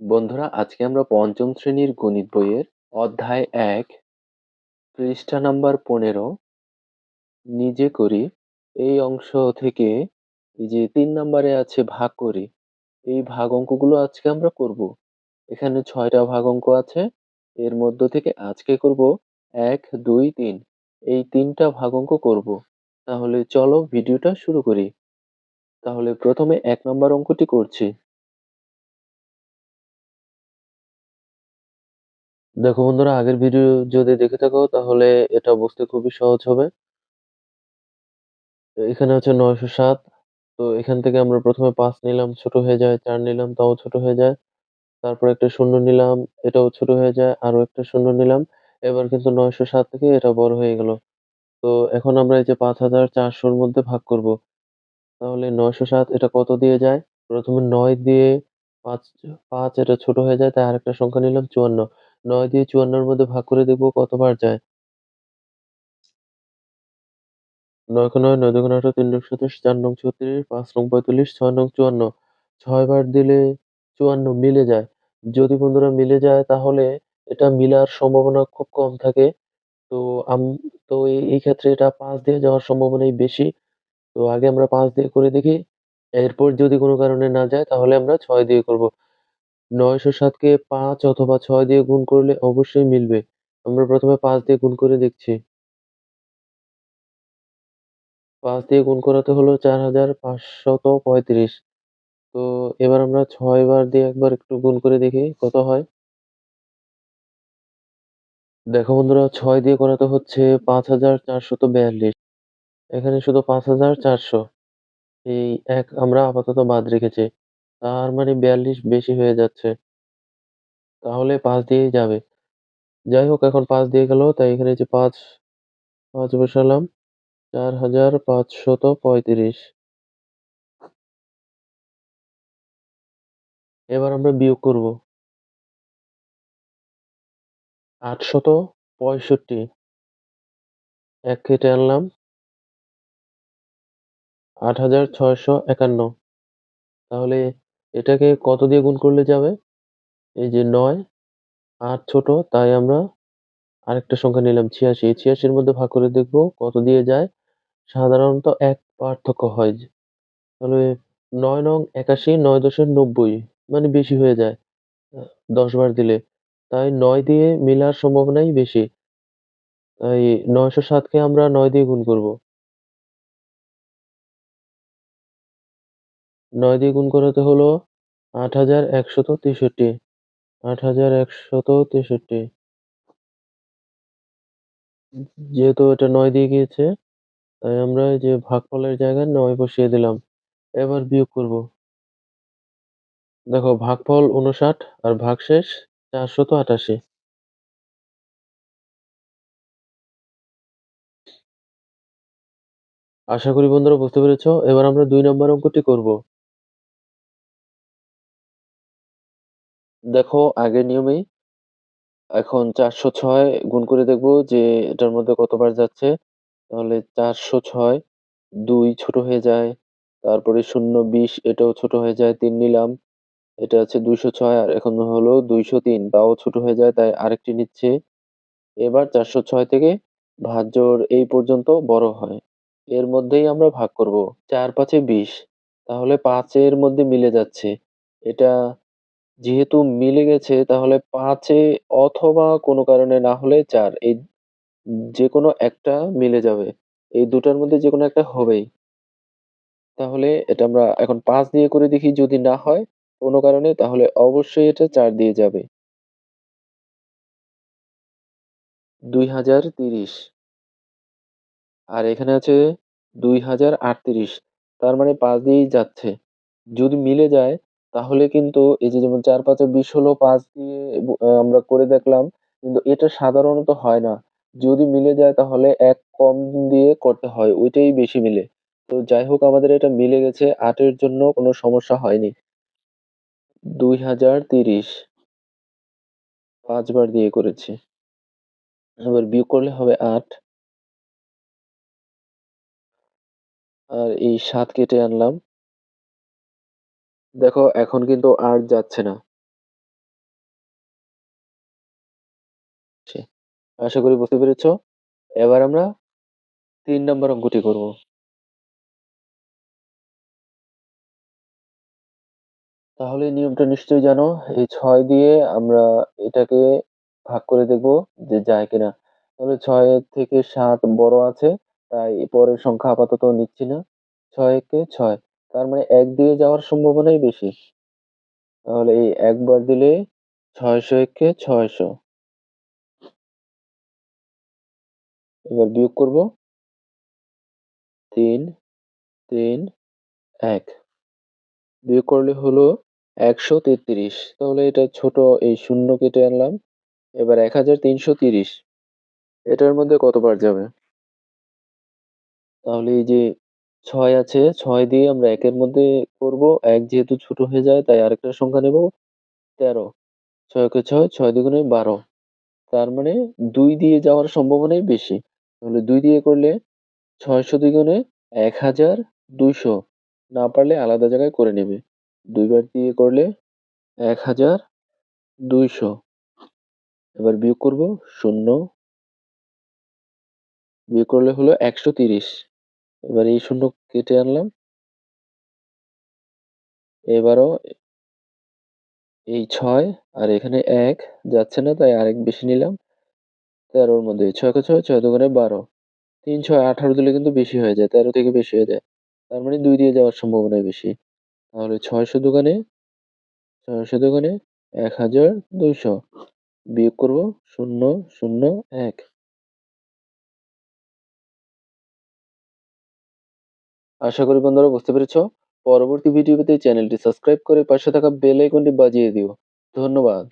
বন্ধুরা, আজকে আমরা পঞ্চম শ্রেণির গণিত বইয়ের অধ্যায় এক, পৃষ্ঠা নাম্বার পনেরো, নিজে করি। এই অংশ থেকে এই যে তিন নাম্বারে আছে ভাগ করি, এই ভাগ অঙ্কগুলো আজকে আমরা করব। এখানে ছয়টা ভাগ অঙ্ক আছে, এর মধ্য থেকে আজকে করব এক, দুই, তিন। এই তিনটা ভাগ অঙ্ক করব। তাহলে চলো ভিডিওটা শুরু করি। তাহলে প্রথমে এক নম্বর অঙ্কটি করছি। দেখো বন্ধুরা, আগের ভিডিও যদি দেখে থাকো, তাহলে এটা বুঝতে খুবই সহজ হবে। এখানে হচ্ছে নয়শো সাত। তো এখান থেকে আমরা প্রথমে পাঁচ নিলাম, ছোট হয়ে যায়, চার নিলাম, তাও ছোট হয়ে যায়। তারপর একটা শূন্য নিলাম, এটাও ছোট হয়ে যায় আরও একটা শূন্য নিলাম। এবার কিন্তু নয়শো সাত থেকে এটা বড় হয়ে গেল। তো এখন আমরা এই যে পাঁচ হাজার চারশোর মধ্যে ভাগ করব। তাহলে নয়শো সাত, এটা কত দিয়ে যায়? প্রথমে নয় দিয়ে পাঁচ পাঁচ, এটা ছোট হয়ে যায়, তাই আরেকটা সংখ্যা নিলাম, চুয়ান্ন। নয় দিয়ে চুয়ান্নর মধ্যে ভাগ করে দেখব কতবার যায়। নয় খ নয় নয় দুগুণ আঠারো, তিন নং সাতাশ, চার নং ছত্রিশ, পাঁচ নং পঁয়তাল্লিশ, ছয় নং চুয়ান্ন। ছয় বার দিলে চুয়ান্ন মিলে যায়। যদি বন্ধুরা মিলে যায়, তাহলে এটা মিলার সম্ভাবনা খুব কম থাকে। তো আম, তো এই ক্ষেত্রে এটা পাঁচ দিয়ে যাওয়ার সম্ভাবনাই বেশি। তো আগে আমরা পাঁচ দিয়ে করে দেখি। এরপর যদি কোনো কারণে না যায়, তাহলে আমরা ছয় দিয়ে করব। নয়শো সাতকে পাঁচ অথবা ছয় দিয়ে গুণ করলে অবশ্যই মিলবে। আমরা প্রথমে পাঁচ দিয়ে গুণ করে দেখছি। পাঁচ দিয়ে গুণ করাতে হলো চার হাজার পাঁচশত পঁয়ত্রিশ। তো এবার আমরা ছয় বার দিয়ে একবার একটু গুণ করে দেখি কত হয়। দেখো বন্ধুরা, ছয় দিয়ে করাতে হচ্ছে পাঁচ হাজার চারশত বিয়াল্লিশ। এখানে শুধু পাঁচ হাজার চারশো। এই এক আমরা আপাতত বাদ রেখেছি। তার মানে বিয়াল্লিশ বেশি হয়ে যাচ্ছে। তাহলে পাঁচ দিয়েই যাবে। যাই হোক, এখন পাঁচ দিয়ে গেল, তাই এখানে যে পাঁচ পাঁচ বসালাম, চার হাজার পাঁচশত পঁয়ত্রিশ। এবার আমরা বিয়োগ করব। আটশত পঁয়ষট্টি। এক কেটে আনলাম। আট হাজার ছয়শো একান্ন। তাহলে এটাকে কত দিয়ে গুণ করলে যাবে? এই যে নয়, আট ছোট, তাই আমরা আরেকটা সংখ্যা নিলাম ছিয়াশি। ছিয়াশির মধ্যে ভাগ করে দেখব কত দিয়ে যায়? সাধারণত এক পার্থক্য হয়। তাহলে নয় নং একাশি, নয় দশের নব্বই মানে বেশি হয়ে যায় দশ বার দিলে। তাই নয় দিয়ে মিলার সম্ভাবনাই বেশি। তাই নয়শো সাতকে আমরা নয় দিয়ে গুণ করব। নয় দিয়ে গুণ করাতে হলো আট হাজার একশত তেষট্টি। আট হাজার একশত তেষট্টি। যেহেতু এটা নয় দিয়ে গিয়েছে, তাই আমরা যে ভাগফলের জায়গায় নয় বসিয়ে দিলাম। এবার বিয়োগ করব। দেখো, ভাগফল উনষাট আর ভাগশেষ চারশত আটাশি। আশা করি বন্ধুরা বুঝতে পেরেছ। এবার আমরা দুই নম্বর অঙ্কটি করব। দেখো, আগের নিয়মেই এখন চারশো ছয় গুণ করে দেখব যে এটার মধ্যে কতবার যাচ্ছে। তাহলে চারশো ছয় দুই ছোট হয়ে যায়, তারপরে শূন্য বিশ, এটাও ছোট হয়ে যায়, তিন নিলাম। এটা আছে দুইশো ছয়, আর এখন হলো দুইশো তিন, তাও ছোট হয়ে যায়, তাই আরেকটি নিচ্ছে। এবার চারশো ছয় থেকে ভাজ্যর এই পর্যন্ত বড় হয়। এর মধ্যেই আমরা ভাগ করব, চার পাঁচে বিশ, তাহলে পাঁচের মধ্যে মিলে যাচ্ছে। এটা যেহেতু মিলে গেছে, তাহলে পাঁচে অথবা কোনো কারণে না হলে চার, এই যে কোনো একটা মিলে যাবে। এই দুটার মধ্যে যে কোনো একটা হবেই। তাহলে এটা আমরা এখন পাঁচ দিয়ে করে দেখি, যদি না হয় কোনো কারণে, তাহলে অবশ্যই এটা চার দিয়ে যাবে। দুই হাজার তিরিশ। আর এখানে আছে দুই হাজার আটত্রিশ। তার মানে পাঁচ দিয়েই যাচ্ছে। যদি মিলে যায় তাহলে কিন্তু এই যে যেমন চার পাঁচে বিশ হলো পাঁচ দিয়ে আমরা করে দেখলাম, কিন্তু এটা সাধারণত হয় না। যদি মিলে যায় তাহলে এক কম দিয়ে করতে হয়, ওইটাই বেশি মিলে। তো যাই হোক, আমাদের এটা মিলে গেছে, আটের জন্য কোনো সমস্যা হয়নি। দুই হাজার তিরিশ। পাঁচবার দিয়ে করেছি। এবার বিয়োগ করলে হবে আট। আর এই সাত কেটে আনলাম। দেখো, এখন কিন্তু আর যাচ্ছে না। আশা করি বুঝতে পেরেছ। এবার আমরা তিন নম্বর অঙ্কটি করব। তাহলে নিয়মটা নিশ্চয়ই জানো, এই ছয় দিয়ে আমরা এটাকে ভাগ করে দেখব যে যায় কিনা। তাহলে ছয় থেকে সাত বড় আছে, তাই পরের সংখ্যা আপাতত নিচ্ছি না। ছয় কে ছয় তার মানে এক দিয়ে যাওয়ার সম্ভাবনাই বেশি। তাহলে এই একবার দিলে ছয়শো একে ছয়শো। এবার বিয়োগ করব। তিন তিন, এক। বিয়োগ করলে হলো একশো তেত্রিশ। তাহলে এটা ছোট এই শূন্য কেটে আনলাম। এবার এক হাজার তিনশো তিরিশ। এটার মধ্যে কতবার যাবে? তাহলে এই যে ছয় আছে, ছয় দিয়ে আমরা একের মধ্যে করব। এক যেহেতু ছোট হয়ে যায়, তাই আরেকটা সংখ্যা নেব। তেরো। ছয়কে ছয় ছয় দ্বিগুণে বারো। তার মানে দুই দিয়ে যাওয়ার সম্ভাবনাই বেশি। তাহলে দুই দিয়ে করলে ছয়শো দ্বিগুণে এক হাজার দুইশো। না পারলে আলাদা জায়গায় করে নেবে। দুইবার দিয়ে করলে এক হাজার দুইশো। এবার বিয়োগ করব শূন্য। বিয়োগ করলে হলো একশো তিরিশ। এবার এই শূন্য কেটে আনলাম। এবারও এই ছয় আর এখানে এক যাচ্ছে না, তাই আরেক বেশি নিলাম। তেরোর মধ্যে ছয়কে ছয় ছয় দোকানে বারো। তিন, ছয়, আঠারো দিলে কিন্তু বেশি হয়ে যায়, তেরো থেকে বেশি হয়ে যায়। তার মানে দুই দিয়ে যাওয়ার সম্ভাবনা বেশি। তাহলে ছয়শো দোকানে ছয়শো দোকানে এক হাজার দুইশো। বিয়োগ করব শূন্য শূন্য, এক। আশা করি বন্ধুরা বুঝতে পেরেছ। পরবর্তী ভিডিও চ্যানেলটি সাবস্ক্রাইব করে পাশে থাকা বেল আইকনটি বাজিয়ে দিও। ধন্যবাদ।